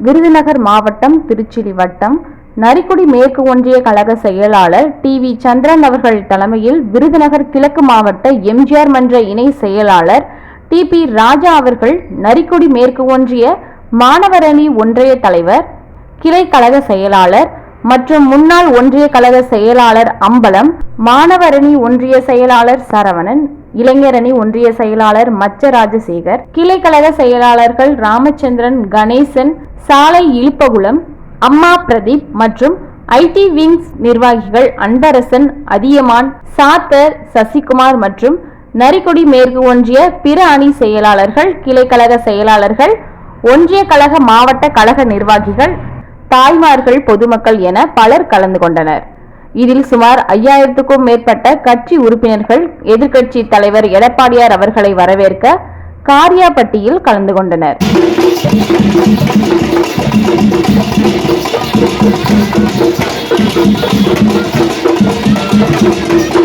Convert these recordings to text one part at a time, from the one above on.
விருதுநகர் மாவட்டம் திருச்சிலி வட்டம் நரிக்குடி மேற்கு ஒன்றிய கழக செயலாளர் டி வி சந்திரன் அவர்கள் தலைமையில் விருதுநகர் கிழக்கு மாவட்ட எம்ஜிஆர் மன்ற இணை செயலாளர் டி பி ராஜா அவர்கள் நரிக்குடி மேற்கு ஒன்றிய மாணவரணி ஒன்றிய தலைவர் கிளை கழக செயலாளர் மற்றும் முன்னாள் ஒன்றிய கழக செயலாளர் அம்பலம் மாணவரணி ஒன்றிய செயலாளர் சரவணன் இளைஞரணி ஒன்றிய செயலாளர் மச்ச ராஜசேகர் கிளை கழக செயலாளர்கள் ராமச்சந்திரன் கணேசன் சாலை இழுப்பகுளம் அம்மா பிரதீப் மற்றும் ஐடி விங்ஸ் நிர்வாகிகள் அன்பரசன் அதியமான் சாத்தர் சசிகுமார் மற்றும் நரிக்குடி மேற்கு ஒன்றிய பிற அணி செயலாளர்கள் கிளைக்கழக செயலாளர்கள் ஒன்றிய கழக மாவட்ட கழக நிர்வாகிகள் தாய்மார்கள் பொதுமக்கள் என பலர் கலந்து கொண்டனர். இதில் சுமார் ஐயாயிரத்துக்கும் மேற்பட்ட கட்சி உறுப்பினர்கள் எதிர்க்கட்சி தலைவர் எடப்பாடியார் அவர்களை வரவேற்க காரியாபட்டியில் கலந்து கொண்டனர். Thank you.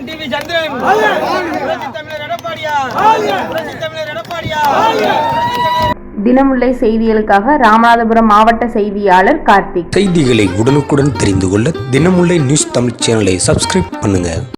கலாச்சாரம் அருமையண்ணன் டி. வி. சந்திரன். தமிழர் தமிழர் தினமுல்லை செய்திகளுக்காக ராமநாதபுரம் மாவட்ட செய்தியாளர் கார்த்திக் செய்திகளை உடனுக்குடன் தெரிந்து கொள்ள தினமுல்லை நியூஸ் தமிழ் சேனலை சப்ஸ்கிரைப் பண்ணுங்க